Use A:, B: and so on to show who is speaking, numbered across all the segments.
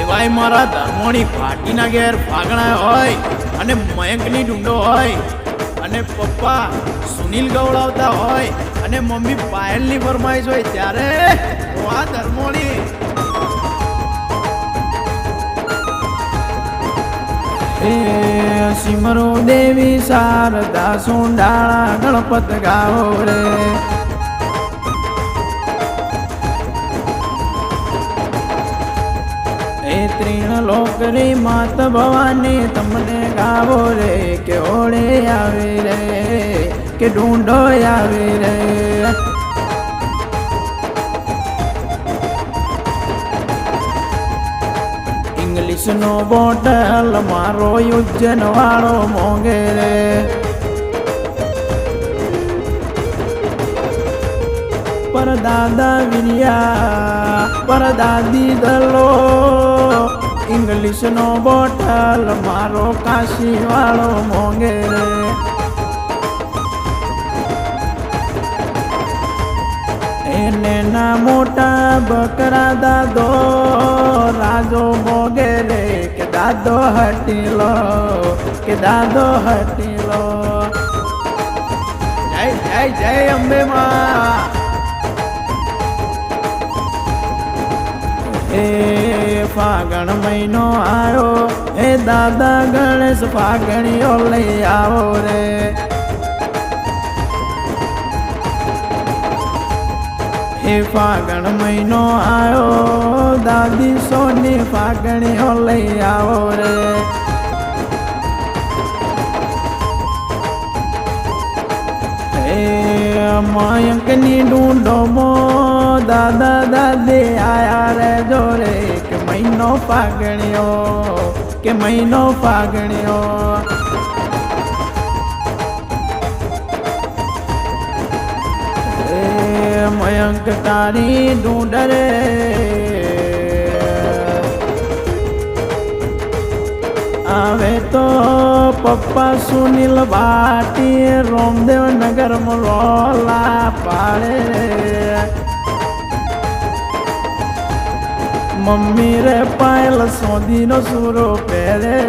A: એવાય મારા ધર્મોની પાટીના ઘેર ફાગણા હોય અને મયંકની ડુંડો હોય. અને પપ્પા સુનિલ ગવડાવતા હોય અને મમ્મી પાયલની ફરમાઈશ હોય ત્યારે આ ધર્મોની સિમરો દેવી શારદા સોંડાળા, ગણપત ગાવો રે. એ ત્રીણ લોકરી માત ભવાની તમને ગાવો રે કે ઓળે આવે રે, કે ઢૂંઢો આવે રે. ઇંગ્લિશ બોટલ, મારો ઉજ્જન વાળો મોંઘે રે પર દાદા વિરિયા પર દાદી દલો ઇંગ્લિશ નો બોટલ, મારો કાશી વાળો મોંઘે રે એને ના મોટા બકરા દાદો, રાજો મોગે રે કે દાદો હટી લો કે દાદો હટી લો જય જય જય અંબે માં. એ ફાગણ મહિનો આવ્યો એ દાદા ગણેશ ફાગણીઓ લઈ આવો રે. હે ફાગણ મહિનો આવ્યો દાદી સોની ફાગણીઓ લઈ આવો રે. મયંકની ડુંડો મો દાદા દાદી આયા રે જોરે કે મહિનો પાગણ્યો કે મહિનો ફાગણીઓ તારી ડુંડરે. આવે તો પપ્પા સુનિલ ભાટી રોમદેવ નગર રોલા પાડે. મમ્મી રે પાયલ સોદીનો સુરો પહેરે.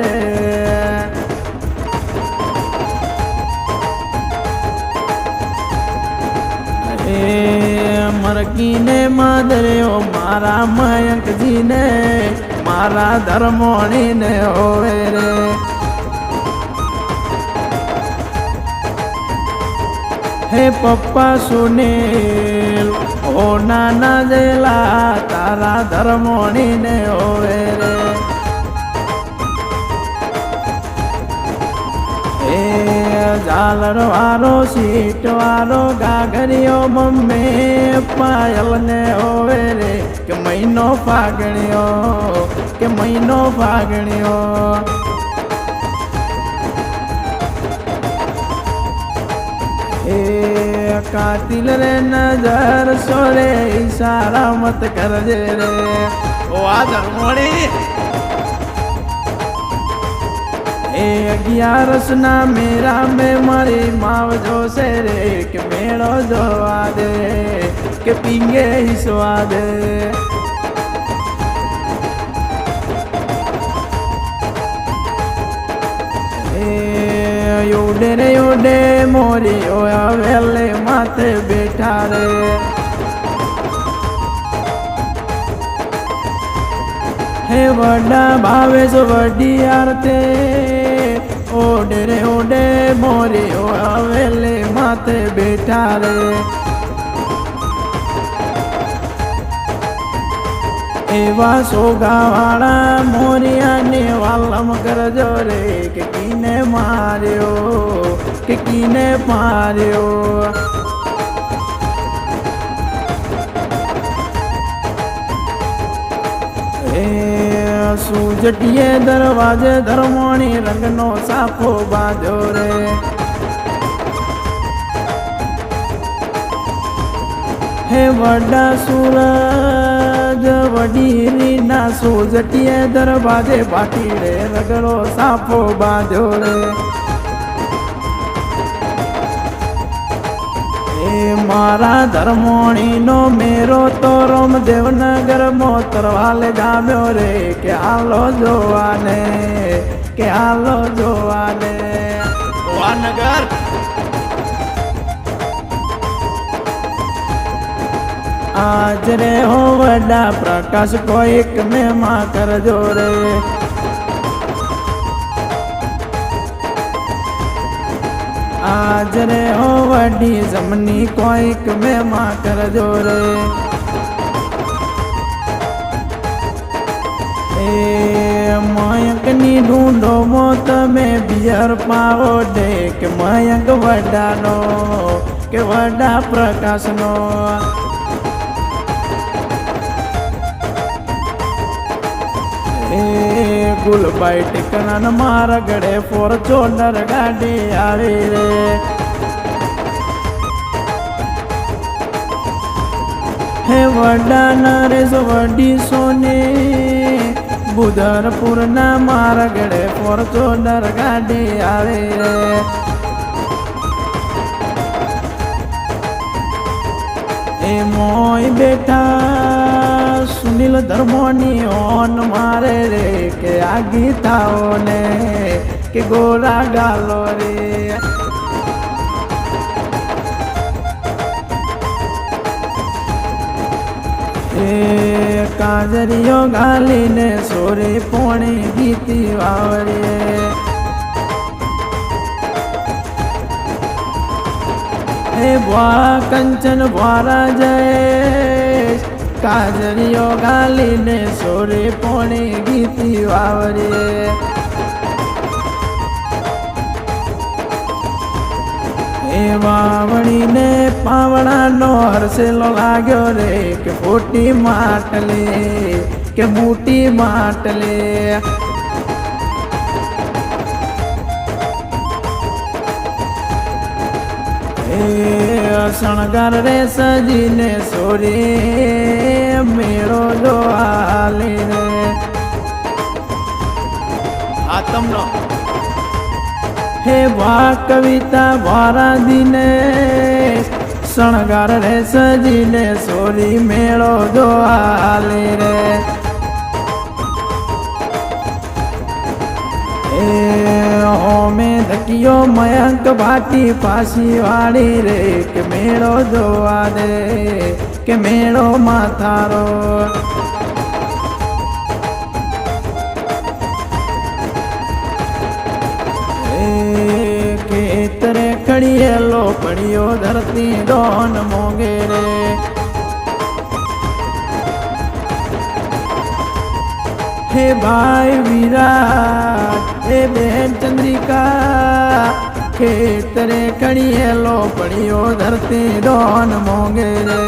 A: એ મરકીને માદર્યો, મારા મયંકજીને, મારા ધર્મોણીને હોવે રે. હે પપ્પા સુનિલ, ઓ નાના જેલા, તારા ધર્મોણીને હોવે રે. એ ઝાલર વાળો સીટ વાળો ગાગરિયો મમ્મે પાયલ ને ઓવે રે, કે મહિનો ફાગણ્યો, કે મહિનો ફાગણ્યો. એ કાતિલ રે નજર સોરે ઈશારા મત કરજે રે. ઓ આ ધર્મોણી એ અગિયારસ ના મેરા મે મારી માવજો છે રે કે મેળો જોવા દે કે પીંગે હિસવા દે. ઉડે રે ઉડે મોરી ઓયા વેલે માથે બેઠા રે. હે વડા ભાવેશ વડી આરતે ઓડે રે ઓડે મોરીઓ આવેલે માથે બેઠા રે. એવા સોગાવાળા મોરિયાને વાલમ કરજો રે, કે કીને માર્યો, કે કીને માર્યો. સુજટીએ દરવાજે ધર્મોણી રંગનો સાફો બાજો રે. હે વડા સૂરજ વડીરી ના સોજટીએ દરવાજે પાટીડે રગડો સાફો બાજો રે. મારા ધર્મોણીનો મેરો તો રોમદેવનગર મોતરવાલ ગામ્યો રે. કે હાલો જોવાને કે હાલો જોવાને. વાનગર આજ રે હો વડા પ્રકાશ કોઈક મેમાં કરજો રે. આજ રે હો વડી જમની કોઈક મેમાં કરજો રે. એ મયંકની ઢૂંઢો મો તમે બિયર પાવો ડે કે મયંક વડાનો કે વડા પ્રકાશનો. એ ગુલબાઈ ટીકણા મારા ગળે ફોર્ચ્યુનર ગાડી આવી રે હે વડા નરેશ વડી સોને બુધરપુર ના મારા ગળે ફોર્ચ્યુનર ગાડી આવે રે એ મોય બેઠા સુનિલ ધર્મોની ઓન મારે રે કે આ ગીતાઓને કે ગોરા ગાલો રે. એ કાજરીઓ ગાલીને સોરે પોણી ગીતી વાવરીએ. હે ભ્વા કંચન ભોળા જય કાજરીઓ ગાલીને સોરે પોણે ગીતી વાવરીએ એ વાવણીને પાવણાનો હરસેલો લાગ્યો રે કે ખોટી માટલે, કે મોટી માટલે. શણગાર રે સજીને સોરી, મેળો જો હાલે રે. આતમનો તમનો. હે વા કવિતા વારા દિને શણગાર રે સજીને સોરી, મેળો જો હાલે રે. ધકિયો મયંક ભાટી પાસી વાળી રે, કે મેળો જોવા દે, કે મેળો માથારો. ખેતરે ખડીએલો પડ્યો ધરતી ડોન મોગે રે હે ભાઈ વિરાટ હે બહેન ચંદ્રિકા, ખેતરે કણીએલો પડ્યો ધરતી ડોન મોંગે રે.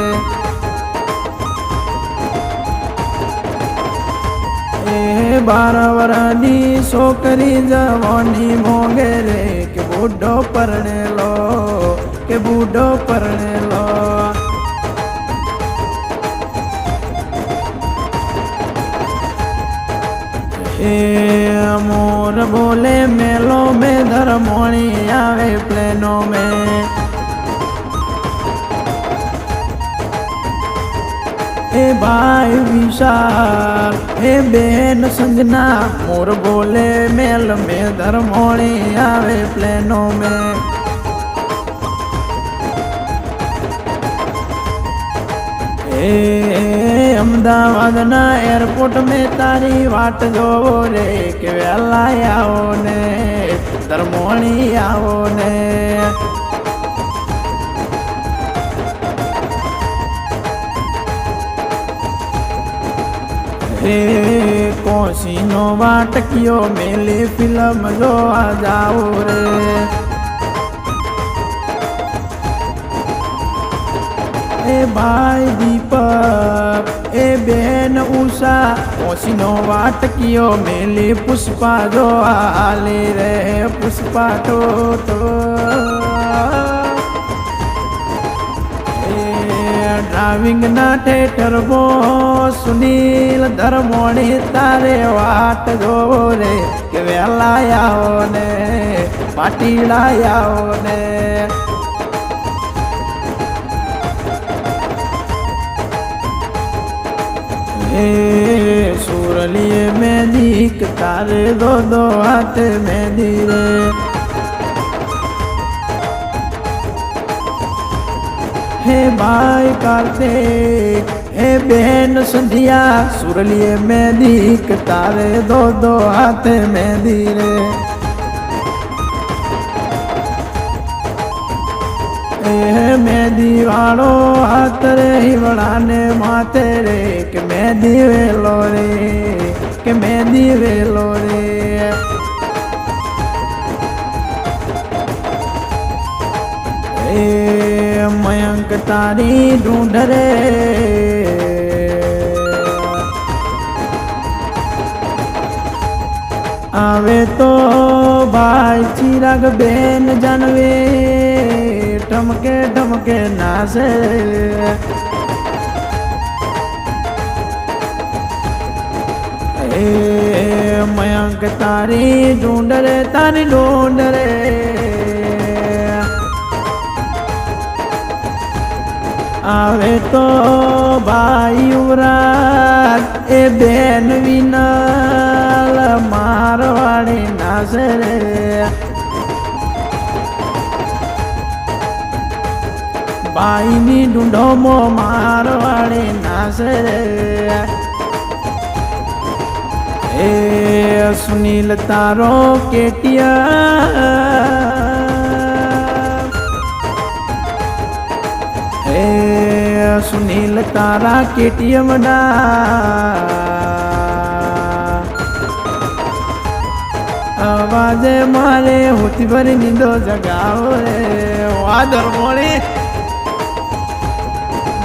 A: એ બાર વરની છોકરી જવાની મોગે રે, કે બુઢો પરણેલો, કે બુઢો પરણેલો. એ મોર બોલે મેલો બેધર મોણી આવે પ્લેનો મે. એ ભાઈ વિશાલ એ બેન સંજના, મોર બોલે મેલ મેધર મોણી આવે પ્લેનો મેં. અમદાવાદના એરપોર્ટ મેં તારી વાટ જોવો રે, કે વહેલા આવો ને ધર્મોણી આવો ને. હે, કોશીનો વાટકીયો મેલી ફિલ્મ જોવા જાઓ રે. એ ભાઈ ઉષા, ઓશીનો વાટકીયો મેલી પુષ્પા જો આલે રે પુષ્પા તો તો. એ ડ્રાઇવિંગ ના ઠેઠર બો સુનીલ ધર્મોણી તારે વાટ જોવો રે, કે વેલા આવો ને, પાટીલા આવો ને. એ સુરલીએ મેદી કે તારે દો દો હાથે મેદી રે. હે ભાઈ કાર્તિક હે બેન સંધ્યા સુરલીએ મેદી કે તારે દો દો હાથે મેદી રે. એ મેદી વાળો હાથ રે, હિવડાને માથે રે, કે મેં વેલો રે, કે મેં વેલો રે. એ મયંક તારી ઢૂંઢ રે. આવે તો ભાઈ ચિરાગ બેન જાનવે. ટમકે ઢમકે નાસે એ, મયંક તારી ઢૂંઢ રે તારી ઢૂંઢ રે આવે તો ભાઈ યુવરાજ, એ બેન વિના મારવાડી નાસે રે બાઈની ઢૂંઢોમો મારવાડી નાસે રે એ સુનિલ તારો કેટિયા એ સુનિલ તારા કેટીએમ અવાજે મારે હોતી ભરી નીંદો જગાવો રે. વાદર મોળી.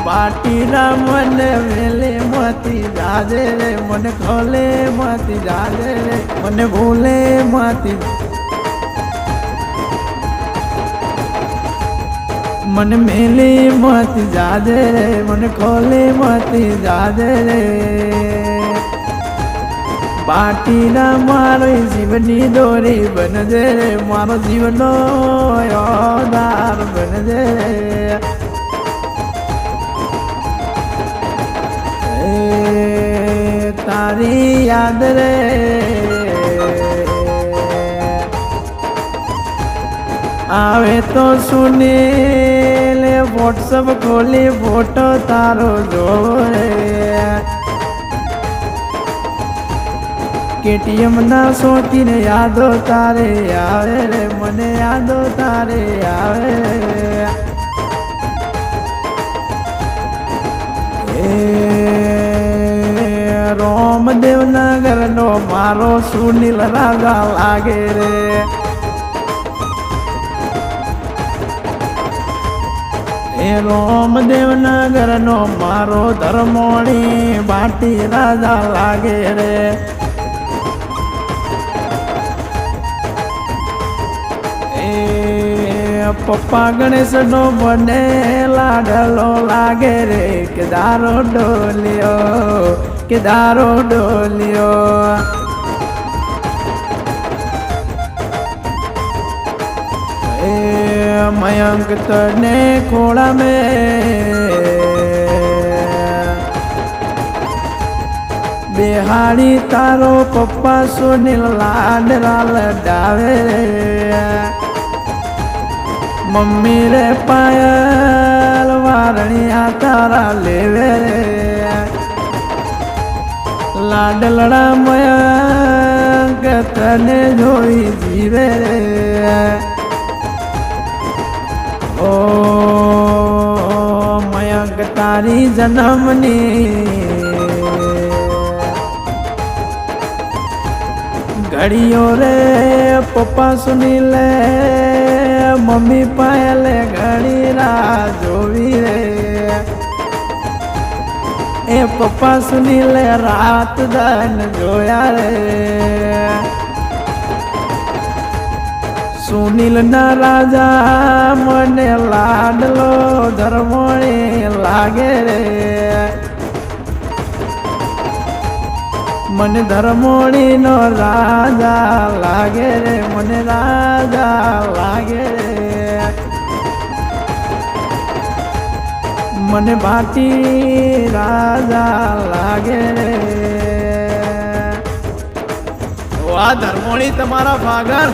A: બાટીના મને વેલે માતી જાજે રે, મને ખોલે માતી જાજે રે, મને ભૂલે માતી મન મેલે મત જાદે રે, મન ખોલે મત જાદે રે. બાટીના મારી જીવની દોરી બનજે રે, મારો જીવનો યોદાર બનજે રે. તારી યાદ રે. આવે તો સુનીલ વોટ્સઅપ ખોલી ફોટો તારો જોરે કેટીએમ ના શોખીને યાદો તારે આવે રે, મને યાદો તારે આવે રોમદેવ નગર નો મારો સુનિલ રાજા લાગે રે. એ રોમદેવ નગર નો મારો ધર્મોણી બાટી રાજા લાગે રે. પપ્પા ગણેશ નો બને લાડલો લાગે રે કે દારો ડોલ્યો કે દારો ડોલ્યો. મયંક તને ખોળા મે. બેહાડી તારો પપ્પા સુનિલ લાડરા લડાવે મમ્મી રે પાયલ વારણિયા તારા લેવે. રે લાડલડા મયંક તને જોઈ જીવે ઓ મયંક તારી જન્મની. ઘડીઓ રે પપ્પા સુની લે, મમ્મી પાયલે ઘડી રા જોવી રે. એ પપ્પા સુની લે રાત દાન જોયા રે. સુનિલના રાજા મને લાડલો ધર્મણી લાગે રે. મને ધર્મણીનો રાજા લાગે રે, મને રાજા લાગે રે. મને ભાતી રાજા લાગે. રે ધર્મોણી તમારા ફાગર